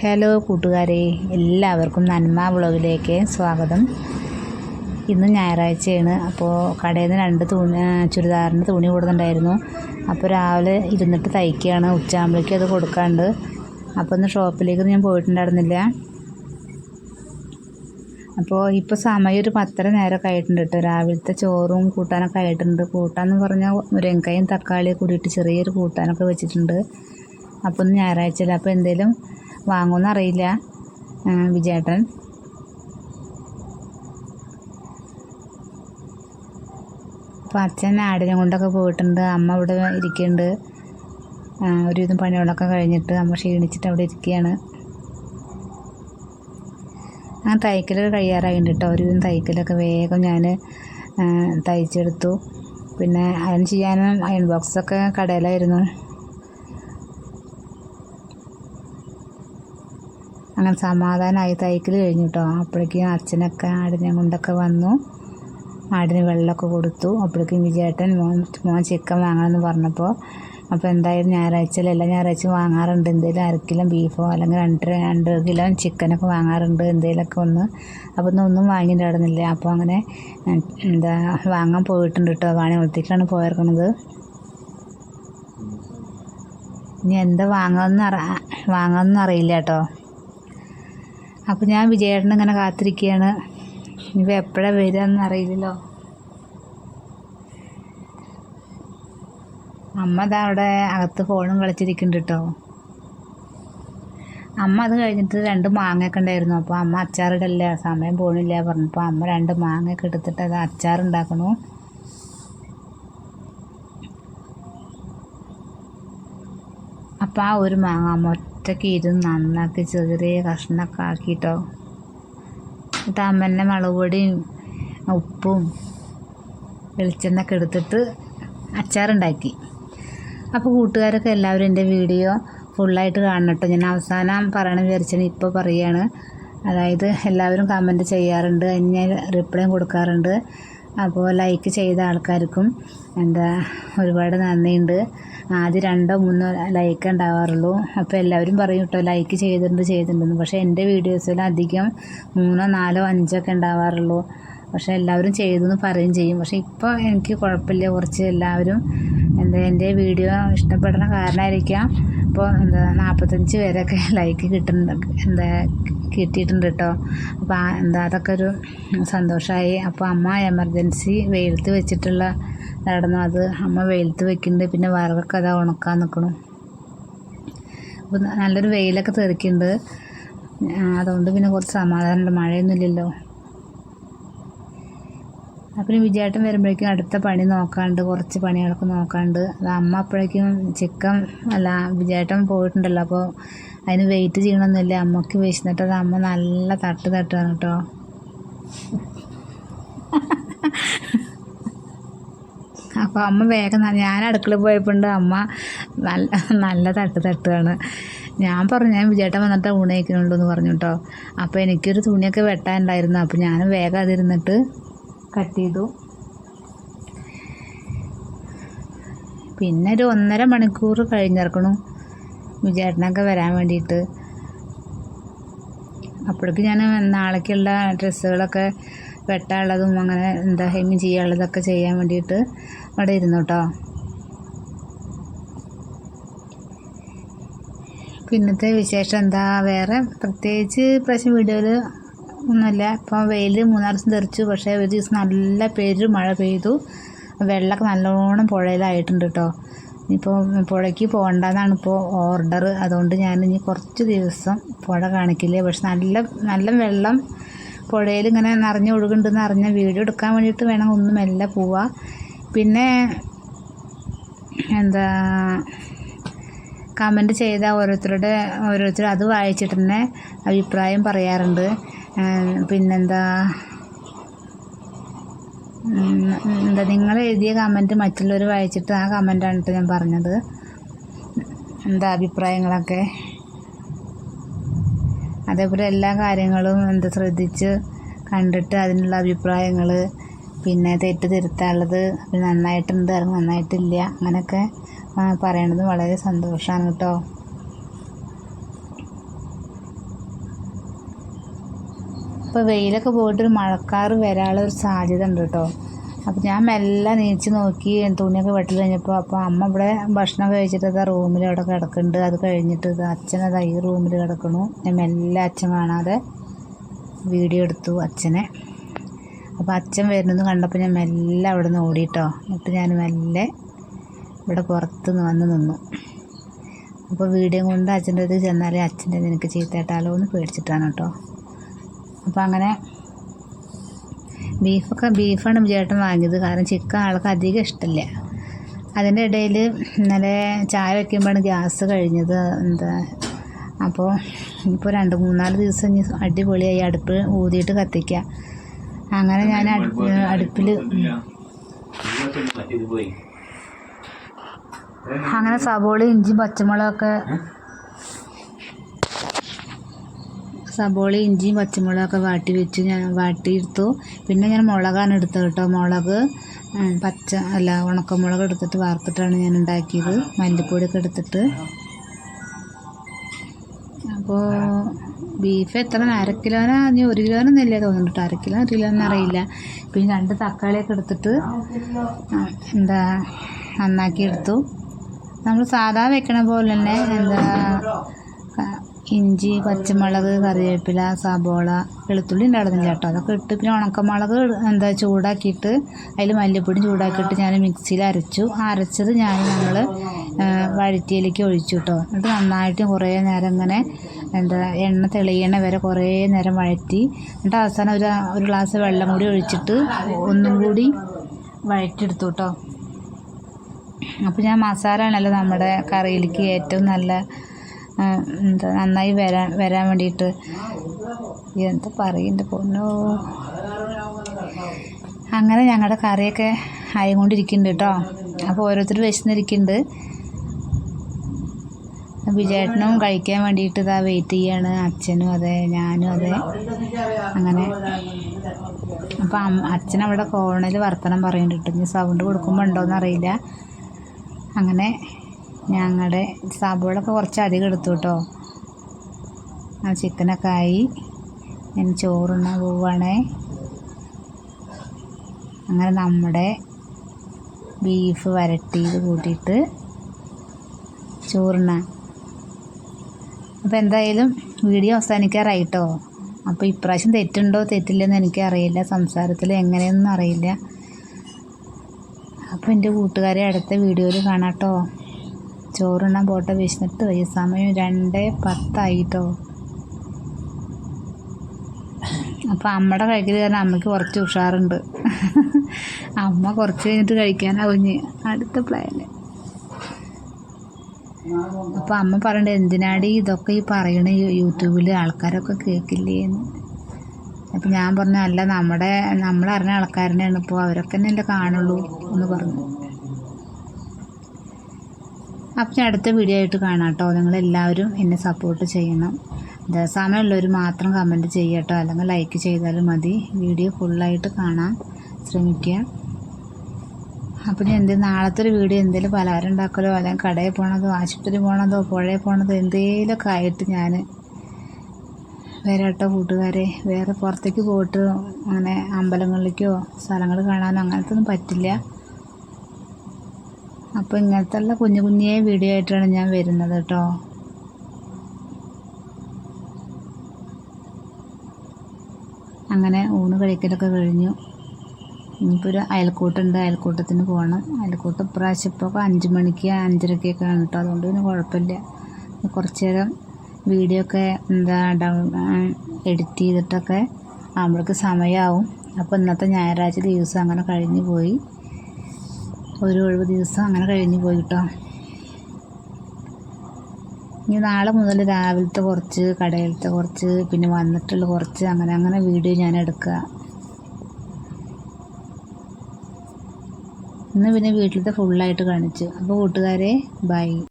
Hello കൂട്ടുകാരെ എല്ലാവർക്കും നന്മ വ്ളോഗിലേക്ക് സ്വാഗതം. ഇന്ന് ഞായറാഴ്ചയാണ് അപ്പോൾ കടയിൽ നിന്ന് രണ്ട് തുണി ചുരിദാറിന്റെ തുണി കൊടുത്തിട്ടുണ്ടായിരുന്നു. അപ്പോൾ രാവിലെ ഇരുന്നിട്ട് തയ്ക്കുകയാണ് ഉച്ചയാകുമ്പോഴേക്കും അത് കൊടുക്കാണ്ട്. അപ്പോൾ ഒന്ന് ഷോപ്പിലേക്ക് ഞാൻ പോയിട്ടുണ്ടായിരുന്നില്ല. അപ്പോൾ ഇപ്പോൾ സമയം ഒരു പത്തര നേരമൊക്കെ ആയിട്ടുണ്ട് കേട്ടോ. രാവിലത്തെ ചോറും കൂട്ടാനൊക്കെ ആയിട്ടുണ്ട്. കൂട്ടാന്ന് പറഞ്ഞാൽ മുരിങ്ങക്കായും തക്കാളിയും കൂടിയിട്ട് ചെറിയൊരു കൂട്ടാനൊക്കെ വെച്ചിട്ടുണ്ട്. അപ്പോൾ ഒന്ന് ഞായറാഴ്ചയിൽ അപ്പോൾ എന്തേലും വാങ്ങുമെന്ന് അറിയില്ല ആ, വിജയേട്ടൻ. അപ്പോൾ അച്ഛൻ ആടിനെ കൊണ്ടൊക്കെ പോയിട്ടുണ്ട്. അമ്മ ഇവിടെ ഇരിക്കുന്നുണ്ട്. ഒരു ഒരുവിധം പണികളൊക്കെ കഴിഞ്ഞിട്ട് അമ്മ ക്ഷീണിച്ചിട്ട് അവിടെ ഇരിക്കുകയാണ്. ആ തയ്ക്കലൊക്കെ കഴിയാറായിട്ടുണ്ട് കേട്ടോ. ഒരുവിധം തയ്ക്കലൊക്കെ വേഗം ഞാൻ തയ്ച്ചെടുത്തു. പിന്നെ അയൺ ചെയ്യാനും അയൺ ബോക്സൊക്കെ കടയിലായിരുന്നു. അങ്ങനെ സമാധാനമായി തയ്ക്കൽ കഴിഞ്ഞു കേട്ടോ അപ്പോഴേക്കും അച്ഛനൊക്കെ ആടിനെ കൊണ്ടൊക്കെ വന്നു. ആടിന് വെള്ളമൊക്കെ കൊടുത്തു. അപ്പോഴേക്കും വിജയേട്ടൻ മോൻ മോൻ ചിക്കൻ വാങ്ങണമെന്ന് പറഞ്ഞപ്പോൾ അപ്പോൾ എന്തായാലും ഞായറാഴ്ചയിൽ എല്ലാ ഞായറാഴ്ചയും വാങ്ങാറുണ്ട്. എന്തെങ്കിലും അര കിലോ ബീഫോ അല്ലെങ്കിൽ രണ്ട് രണ്ട് കിലോ ചിക്കനൊക്കെ വാങ്ങാറുണ്ട്. എന്തെങ്കിലുമൊക്കെ ഒന്ന്. അപ്പോൾ ഒന്നും ഒന്നും വാങ്ങിയിട്ടുണ്ടായിരുന്നില്ല. അപ്പോൾ അങ്ങനെ എന്താ വാങ്ങാൻ പോയിട്ടുണ്ട് കേട്ടോ വാണികുളത്തേക്കാണ് പോയിരിക്കണത് ഇനി എന്താ വാങ്ങാമെന്ന് അറ വാങ്ങാമെന്ന് അറിയില്ല കേട്ടോ അപ്പോൾ ഞാൻ വിജയേട്ടൻ ഇങ്ങനെ കാത്തിരിക്കുകയാണ് ഇനിയിപ്പോൾ എപ്പോഴാണ് വരിക എന്ന് അറിയില്ലല്ലോ. അമ്മ ഇതാ അവിടെ അകത്ത് ഫോണും കളിച്ചിരിക്കുന്നുണ്ട് കേട്ടോ അമ്മ അത് കഴിഞ്ഞിട്ട് രണ്ട് മാങ്ങയൊക്കെ ഉണ്ടായിരുന്നു. അപ്പോൾ അമ്മ അച്ചാറിടല്ല സമയം പോണില്ല പറഞ്ഞപ്പോൾ അമ്മ രണ്ട് മാങ്ങയൊക്കെ എടുത്തിട്ട് അത് അച്ചാറുണ്ടാക്കണു അപ്പോൾ ആ ഒരു മാങ്ങ അമ്മ ഒറ്റയ്ക്ക് ഇരുന്ന് നന്നാക്കി ചെറിയ കഷ്ണമൊക്കെ ആക്കിയിട്ടോ എന്നിട്ട് അമ്മ തന്നെ മുളക് പൊടിയും ഉപ്പും വെളിച്ചെണ്ണൊക്കെ എടുത്തിട്ട് അച്ചാറുണ്ടാക്കി. അപ്പോൾ കൂട്ടുകാരൊക്കെ എല്ലാവരും എന്റെ വീഡിയോ ഫുള്ളായിട്ട് കാണട്ടോ ഞാൻ അവസാനം പറയണം വിചാരിച്ചാൽ ഇപ്പോൾ പറയുകയാണ്. അതായത് എല്ലാവരും കമന്റ് ചെയ്യാറുണ്ട്. അതിന് ഞാൻ റിപ്ലൈയും കൊടുക്കാറുണ്ട്. അപ്പോൾ ലൈക്ക് ചെയ്ത ആൾക്കാർക്കും എന്താ ഒരുപാട് നന്ദിയുണ്ട്. ആദ്യം രണ്ടോ മൂന്നോ ലൈക്ക് ഉണ്ടാവാറുള്ളൂ. അപ്പോൾ എല്ലാവരും പറയും കേട്ടോ ലൈക്ക് ചെയ്തിട്ടുണ്ട് ചെയ്തിട്ടുണ്ടെന്ന്. പക്ഷേ എന്റെ വീഡിയോസിൽ അധികം മൂന്നോ നാലോ അഞ്ചൊക്കെ ഉണ്ടാവാറുള്ളൂ. പക്ഷേ എല്ലാവരും ചെയ്തു എന്ന് പറയും ചെയ്യും. പക്ഷേ ഇപ്പോൾ എനിക്ക് കുഴപ്പമില്ല. കുറച്ച് എല്ലാവരും എന്താ എന്റെ വീഡിയോ ഇഷ്ടപ്പെടുന്ന കാരണമായിരിക്കാം ഇപ്പോൾ എന്താ നാൽപ്പത്തഞ്ച് പേരൊക്കെ ലൈക്ക് കിട്ടുന്നുണ്ട്. എന്താ കിട്ടിയിട്ടുണ്ട് കേട്ടോ അപ്പോൾ എന്താ അതൊക്കെ ഒരു സന്തോഷമായി അപ്പോൾ അമ്മ എമർജൻസി വെയിലത്ത് വെച്ചിട്ടുള്ള നടന്നു. അത് അമ്മ വെയിലത്ത് വെക്കുന്നുണ്ട് പിന്നെ വിറകൊക്കെ അതാ ഉണക്കാൻ നിൽക്കണു അപ്പോൾ നല്ലൊരു വെയിലൊക്കെ തെറിക്കുന്നുണ്ട് അതുകൊണ്ട് പിന്നെ കുറച്ച് സമാധാനമുണ്ട് മഴയൊന്നുമില്ലല്ലോ അപ്പം വിജയേട്ടൻ വരുമ്പോഴേക്കും അടുത്ത പണി നോക്കാണ്ട് കുറച്ച് പണികളൊക്കെ നോക്കാണ്ട്. അത് അമ്മ അപ്പോഴേക്കും ചിക്കൻ അല്ല വിജയേട്ടൻ പോയിട്ടുണ്ടല്ലോ. അപ്പോൾ അതിന് വെയിറ്റ് ചെയ്യണമെന്നില്ല അമ്മയ്ക്ക് വിശന്നിട്ട് അത് അമ്മ നല്ല തട്ട് തട്ടാണ് കേട്ടോ. അപ്പോൾ അമ്മ വേഗം ഞാൻ അടുക്കളയിൽ പോയപ്പോണ്ട് അമ്മ നല്ല നല്ല തട്ട് തട്ടുകയാണ് ഞാൻ പറഞ്ഞു ഞാൻ വിജയേട്ടൻ വന്നിട്ട് ഊണ് എന്ന് പറഞ്ഞു കേട്ടോ. അപ്പോൾ എനിക്കൊരു തുണിയൊക്കെ വെട്ടാനുണ്ടായിരുന്നു. അപ്പോൾ ഞാൻ വേഗം അതിരുന്നിട്ട് കട്ട് ചെയ്തു പിന്നെ ഒരു ഒന്നര മണിക്കൂർ കഴിഞ്ഞിറക്കണു വിചാരണൊക്കെ വരാൻ വേണ്ടിയിട്ട്. അപ്പോഴേക്ക് ഞാൻ നാളേക്കുള്ള ഡ്രസ്സുകളൊക്കെ വെട്ടാനുള്ളതും അങ്ങനെ എന്താ ഹെമ്മി ചെയ്യാനുള്ളതൊക്കെ ചെയ്യാൻ വേണ്ടിയിട്ട് അവിടെ ഇരുന്നു കേട്ടോ പിന്നത്തെ വിശേഷം എന്താ? വേറെ പ്രത്യേകിച്ച് പ്രാവശ്യം വീഡിയോയിൽ ഒന്നുമില്ല ഇപ്പം വെയിൽ മൂന്നാൽ ദിവസം തെറിച്ചു. പക്ഷേ ഒരു ദിവസം നല്ല പേര് മഴ പെയ്തു. വെള്ളമൊക്കെ നല്ലോണം പുഴയിലായിട്ടുണ്ട് കേട്ടോ. ഇനിയിപ്പോൾ പുഴയ്ക്ക് പോകണ്ടെന്നാണ് ഇപ്പോൾ ഓർഡർ അതുകൊണ്ട് ഞാൻ ഇനി കുറച്ച് ദിവസം പുഴ കാണിക്കില്ല. പക്ഷെ നല്ല നല്ല വെള്ളം പുഴയിൽ ഇങ്ങനെ നിറഞ്ഞു ഒഴുകുന്നുണ്ടെന്ന് അറിഞ്ഞ വീഡിയോ എടുക്കാൻ വേണ്ടിയിട്ട് വേണം. ഒന്നും മെല്ലെ പോവുക പിന്നെ എന്താ കമന്റ് ചെയ്ത ഓരോരുത്തരുടെ ഓരോരുത്തർ അത് വായിച്ചിട്ട് തന്നെ അഭിപ്രായം പറയാറുണ്ട്. പിന്നെന്താ? എന്താ നിങ്ങൾ എഴുതിയ കമന്റ് മറ്റുള്ളവർ വായിച്ചിട്ട് ആ കമന്റാണ് കേട്ടോ ഞാൻ പറഞ്ഞത്. എന്താ അഭിപ്രായങ്ങളൊക്കെ? അതേപോലെ എല്ലാ കാര്യങ്ങളും എന്താ ശ്രദ്ധിച്ച് കണ്ടിട്ട് അതിനുള്ള അഭിപ്രായങ്ങൾ പിന്നെ തെറ്റ് തിരുത്താനുള്ളത് നന്നായിട്ടുണ്ട് നന്നായിട്ടില്ല അങ്ങനെയൊക്കെ പറയണത് വളരെ സന്തോഷമാണ് കേട്ടോ ഇപ്പോൾ വെയിലൊക്കെ പോയിട്ടൊരു മഴക്കാറ് വരാനുള്ള ഒരു സാധ്യത ഉണ്ട് കേട്ടോ അപ്പം ഞാൻ മെല്ലെ നീച്ച് നോക്കി തുണിയൊക്കെ വെട്ടി കഴിഞ്ഞപ്പോൾ അപ്പോൾ അമ്മ ഇവിടെ ഭക്ഷണം കഴിച്ചിട്ട് അതാ റൂമിൽ അവിടെ കിടക്കുന്നുണ്ട്. അത് കഴിഞ്ഞിട്ട് അച്ഛൻ അതാ ഈ റൂമിൽ കിടക്കണു ഞാൻ മെല്ലെ അച്ഛൻ കാണാതെ വീഡിയോ എടുത്തു അച്ഛനെ. അപ്പോൾ അച്ഛൻ വരുന്നത് കണ്ടപ്പോൾ ഞാൻ മെല്ലെ അവിടെ നിന്ന് ഓടിയിട്ടോ എന്നിട്ട് ഞാൻ മെല്ലെ ഇവിടെ പുറത്ത് നിന്ന് വന്ന് നിന്നു. അപ്പോൾ വീഡിയോ കൊണ്ട് അച്ഛന്റെ അടുത്ത് ചെന്നാലേ അച്ഛന്റെ നിനക്ക് ചീത്തയിട്ടാലോ എന്ന് പേടിച്ചിട്ടാണ് കേട്ടോ. അപ്പോൾ അങ്ങനെ ബീഫൊക്കെ ബീഫാണ് ചേട്ടൻ വാങ്ങിയത്. കാരണം ചിക്കൻ ആൾക്ക് അധികം ഇഷ്ടമില്ല അതിന്റെ ഇടയിൽ ഇന്നലെ ചായ വയ്ക്കുമ്പോഴാണ് ഗ്യാസ് കഴിഞ്ഞത്. എന്താ അപ്പോൾ ഇപ്പോൾ രണ്ട് മൂന്നാൽ ദിവസം അടിപൊളിയായി. അടുപ്പ് ഊതിയിട്ട് കത്തിക്കുക അങ്ങനെ ഞാൻ അടുപ്പ് അടുപ്പിൽ അങ്ങനെ സബോള ഇഞ്ചി പച്ചമുളകൊക്കെ സബോള ഇഞ്ചിയും പച്ചമുളകൊക്കെ വാട്ടി വെച്ച് ഞാൻ വാട്ടിയെടുത്തു. പിന്നെ ഞാൻ മുളകാണ് എടുത്തത് കേട്ടോ. മുളക് പച്ച അല്ല ഉണക്കമുളക് എടുത്തിട്ട് വാർത്തിട്ടാണ് ഞാൻ ഉണ്ടാക്കിയത്. മല്ലിപ്പൊടിയൊക്കെ എടുത്തിട്ട്. അപ്പോൾ ബീഫ് എത്ര? അര കിലോനാ? ഇനി ഒരു കിലോനൊന്നും ഇല്ലേ തോന്നുന്നുണ്ട് അര കിലോ ഒരു കിലോ അറിയില്ല. പിന്നെ രണ്ട് തക്കാളിയൊക്കെ എടുത്തിട്ട് എന്താ നന്നാക്കി എടുത്തു. നമ്മൾ സാധാ വെക്കണ പോലെ തന്നെ എന്താ ഇഞ്ചി പച്ചമുളക് കറിവേപ്പില സബോള വെളുത്തുള്ളി ഉണ്ടായിരുന്നില്ല കേട്ടോ. അതൊക്കെ ഇട്ട് പിന്നെ ഉണക്കമുളക് എന്താ ചൂടാക്കിയിട്ട് അതിൽ മല്ലിപ്പൊടി ചൂടാക്കിയിട്ട് ഞാൻ മിക്സിയിൽ അരച്ചു. അരച്ചത് ഞാൻ നമ്മൾ വഴറ്റിയിലേക്ക് ഒഴിച്ചു കേട്ടോ. എന്നിട്ട് നന്നായിട്ട് കുറേ നേരം ഇങ്ങനെ എന്താ എണ്ണ തെളിയണ വരെ കുറേ നേരം വഴറ്റി. എന്നിട്ട് അവസാനം ഒരു ഒരു ഗ്ലാസ് വെള്ളം കൂടി ഒഴിച്ചിട്ട് ഒന്നും കൂടി വഴറ്റിയെടുത്തു കേട്ടോ. അപ്പോൾ ഞാൻ മസാല ആണല്ലോ നമ്മുടെ കറിയിലേക്ക് ഏറ്റവും നല്ല എന്താ നന്നായി വരാൻ വരാൻ വേണ്ടിയിട്ട്. എന്താ പറയുന്നത് പൊന്നോ. അങ്ങനെ ഞങ്ങളുടെ കറിയൊക്കെ ആയിക്കൊണ്ടിരിക്കുന്നുണ്ട് കേട്ടോ അപ്പോൾ ഓരോരുത്തർ വിശന്നിരിക്കുന്നുണ്ട് വിജയേട്ടനും കഴിക്കാൻ വേണ്ടിയിട്ട് ഇതാ വെയിറ്റ് ചെയ്യാണ്. അച്ഛനും അതെ ഞാനും അതെ. അങ്ങനെ. അപ്പം അച്ഛൻ അവിടെ ഫോണിൽ വർത്തനം പറയുന്നുണ്ട് ഇനി സൗണ്ട് കൊടുക്കുമ്പോൾ ഉണ്ടോയെന്ന് അറിയില്ല അങ്ങനെ ഞങ്ങളുടെ സബോളൊക്കെ കുറച്ച് അധികം എടുത്തു കേട്ടോ ആ ചിക്കനൊക്കെ ആയി. ഞാൻ ചോറുണ്ണാൻ പോവുകയാണേ അങ്ങനെ നമ്മുടെ ബീഫ് വരട്ടിയത് കൂട്ടിയിട്ട് ചോറുണ്ണാൻ അപ്പോൾ എന്തായാലും വീഡിയോ അവസാനിക്കാറായിട്ടോ. അപ്പോൾ ഇപ്രാവശ്യം തെറ്റുണ്ടോ തെറ്റില്ലെന്ന് എനിക്കറിയില്ല. സംസാരത്തിൽ എങ്ങനെയൊന്നും അറിയില്ല. അപ്പോൾ എന്റെ കൂട്ടുകാരെ അടുത്ത വീഡിയോയിൽ കാണാട്ടോ. ചോറുണ്ണാൻ പോട്ടെ വിശന്നിട്ട് വയ്യ. സമയം രണ്ട് പത്തായിട്ടോ. അപ്പോൾ അമ്മയുടെ കഴിക്കൽ കാരണം അമ്മയ്ക്ക് കുറച്ച് ഉഷാറുണ്ട്. അമ്മ കുറച്ച് കഴിഞ്ഞിട്ട് കഴിക്കാനാ കുഞ്ഞ് അടുത്ത പ്ലാന് അപ്പോൾ അമ്മ പറയണ്ട എന്തിനാടി ഇതൊക്കെ ഈ പറയണ? യൂട്യൂബിൽ ആൾക്കാരൊക്കെ കേൾക്കില്ലേ എന്ന് അപ്പം ഞാൻ പറഞ്ഞു അല്ല നമ്മുടെ നമ്മളറിഞ്ഞ ആൾക്കാരനെയാണ് ഇപ്പോൾ അവരൊക്കെ തന്നെ കാണുള്ളൂ എന്ന് പറഞ്ഞു. അപ്പം അടുത്ത വീഡിയോ ആയിട്ട് കാണാം കേട്ടോ നിങ്ങളെല്ലാവരും എന്നെ സപ്പോർട്ട് ചെയ്യണം. സമയമുള്ളവർ മാത്രം കമന്റ് ചെയ്യട്ടോ അല്ലെങ്കിൽ ലൈക്ക് ചെയ്താലും മതി. വീഡിയോ ഫുള്ളായിട്ട് കാണാൻ ശ്രമിക്കുക. അപ്പം ഞാൻ എന്ത് നാളത്തെ ഒരു വീഡിയോ എന്തെങ്കിലും പലഹാരം ഉണ്ടാക്കലോ അല്ലെങ്കിൽ കടയിൽ പോണതോ ആശുപത്രി പോണതോ പുഴയിൽ പോണതോ എന്തെങ്കിലുമൊക്കെ ആയിട്ട് ഞാൻ വരാട്ടോ കൂട്ടുകാരെ. വേറെ പുറത്തേക്ക് പോയിട്ട് അങ്ങനെ അമ്പലങ്ങളിലേക്കോ സ്ഥലങ്ങൾ കാണാനോ അങ്ങനത്തെ ഒന്നും പറ്റില്ല. അപ്പോൾ ഇങ്ങനത്തെ ഉള്ള കുഞ്ഞു കുഞ്ഞേ വീഡിയോ ആയിട്ടാണ് ഞാൻ വരുന്നത് കേട്ടോ. അങ്ങനെ ഊണ് കഴിക്കലൊക്കെ കഴിഞ്ഞു. ഇനിയിപ്പോൾ ഒരു അയൽക്കൂട്ടുണ്ട്. അയൽക്കൂട്ടത്തിന് പോകണം അയൽക്കൂട്ടം ഇപ്രാവശ്യം ഇപ്പോൾ അഞ്ച് മണിക്ക് അഞ്ചരക്കൊക്കെയാണ് കേട്ടോ. അതുകൊണ്ട് പിന്നെ കുഴപ്പമില്ല. കുറച്ച് നേരം വീഡിയോ ഒക്കെ എന്താ ഡൗൺ എഡിറ്റ് ചെയ്തിട്ടൊക്കെ ആകുമ്പോഴേക്ക് സമയമാവും അപ്പോൾ ഇന്നത്തെ ഞായറാഴ്ച ദിവസം അങ്ങനെ കഴിഞ്ഞു പോയി. ഒരു ഒഴിവ് ദിവസം അങ്ങനെ കഴിഞ്ഞു പോയി കേട്ടോ ഇനി നാളെ മുതൽ രാവിലത്തെ കുറച്ച് കടയിലത്തെ കുറച്ച് പിന്നെ വന്നിട്ടുള്ള കുറച്ച് അങ്ങനെ അങ്ങനെ വീഡിയോ ഞാൻ എടുക്കുക. ഇന്ന് പിന്നെ വീട്ടിലത്തെ ഫുള്ളായിട്ട് കാണിച്ചു. അപ്പോൾ കൂട്ടുകാരെ ബൈ